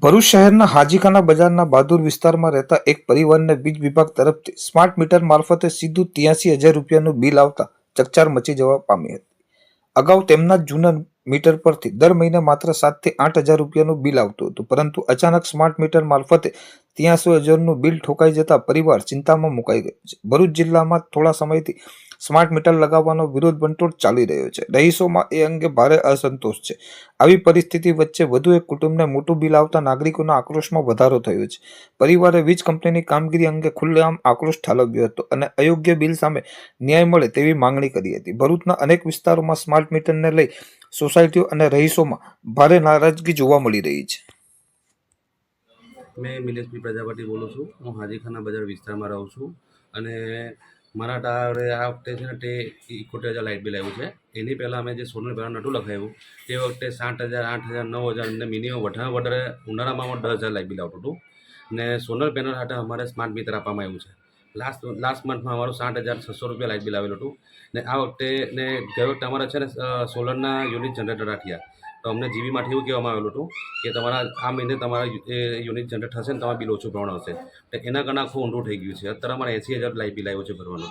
ભરૂચ શહેરના હાજીખાના બજારના બહાદુર વિસ્તારમાં રહેતા એક પરિવારને વીજ વિભાગ તરફથી સ્માર્ટ મીટર મારફતે સીધું ત્યાસી હજાર રૂપિયાનું બિલ આવતા ચકચાર મચી જવા પામી હતી. અગાઉ તેમના જૂના મીટર પરથી દર મહિને માત્ર સાતથી આઠ હજાર રૂપિયાનું બિલ આવતું હતું, પરંતુ અચાનક સ્માર્ટ મીટર મારફતે ત્યાંસી હજારનું બિલ ઠોકાઈ જતા પરિવાર ચિંતામાં મુકાઈ ગયો છે. ભરૂચ જિલ્લામાં થોડા સમયથી સ્માર્ટ મીટર લગાવવાનો વિરોધ બંટોળ ચાલી રહ્યો છે. રહીશોમાં એ અંગે ભારે અસંતોષ છે. આવી પરિસ્થિતિ વચ્ચે વધુ એક કુટુંબને મોટું બિલ આવતા નાગરિકોના આક્રોશમાં વધારો થયો છે. પરિવારે વીજ કંપનીની કામગીરી અંગે ખુલ્લેઆમ આક્રોશ ઠાલવ્યો હતો અને અયોગ્ય બિલ સામે ન્યાય મળે તેવી માંગણી કરી હતી. ભરૂચના અનેક વિસ્તારોમાં સ્માર્ટ મીટરને લઈ સોસાયટીઓ અને રહીશોમાં ભારે નારાજગી જોવા મળી રહી છે. મેં મિલેશભાઈ પ્રજાપતિ બોલું છું. હું હાજીખાના બજાર વિસ્તારમાં રહું છું અને મારા ટાળે આ વખતે છે ને તે ઇકોતેર હજાર લાઇટ બિલ આવ્યું છે. એની પહેલાં અમે જે સોલર પેનલ નટું લખાવ્યું તે વખતે સાત હજાર, આઠ હજાર, નવ હજાર અને મિનિમમ વધારે વધારે ઉનાળામાં દસ હજાર લાઇટ બિલ આવતું હતું. ને સોલર પેનલ સાથે અમારે સ્માર્ટ મીટર આપવામાં આવ્યું છે. લાસ્ટ લાસ્ટ મંથમાં અમારું સાઠ હજાર, છસો રૂપિયા લાઇટ બિલ આવેલું હતું. ને આ વખતે ને ગયો વખતે અમારા છે ને સોલરના યુનિટ જનરેટર રાખ્યા. તો અમને જીબીમાંથી એવું કહેવામાં આવેલું હતું કે તમારા, આ મહિને તમારા યુનિટ જનરેટ થશે ને તમારું બિલ ઓછું ભરવાનું હશે. એના કારણે આખું ઊંડું થઈ ગયું છે. અત્યારે અમારે એંસી હજાર લાઇટ બિલ આવ્યું છે ભરવાનું.